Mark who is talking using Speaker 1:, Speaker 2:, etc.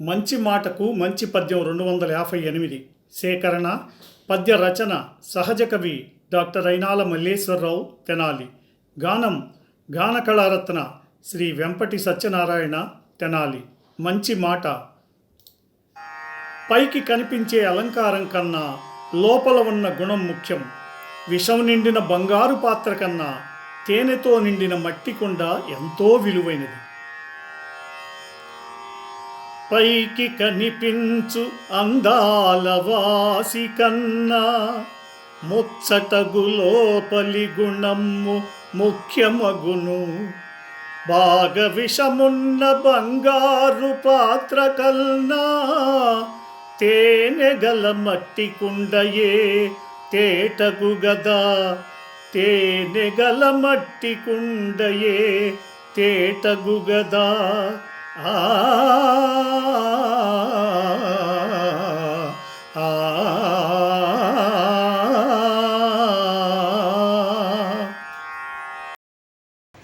Speaker 1: మంచి మాటకు మంచి పద్యం రెండు వందల యాభై ఎనిమిది. సేకరణ పద్య రచన సహజ కవి డాక్టర్ అయినాల మల్లేశ్వరరావు తెనాలి. గానం గాన కళారత్న శ్రీ వెంపటి సత్యనారాయణ తెనాలి. మంచి మాట. పైకి కనిపించే అలంకారం కన్నా లోపల ఉన్న గుణం ముఖ్యం. విషం నిండిన బంగారు పాత్ర కన్నా తేనెతో నిండిన మట్టి కుండ ఎంతో విలువైనది. పైకి కనిపించు అందాల వాసి కన్నా ముచ్చటగు లోపలి గుణము ముఖ్యమగును. బాగ విషమున్న బంగారు పాత్ర కల్నా తేనె గల మట్టి కుండయే తేటగు గదా. తేనె గల మట్టి కుండయే తేటగు గదా. ఆ ఆ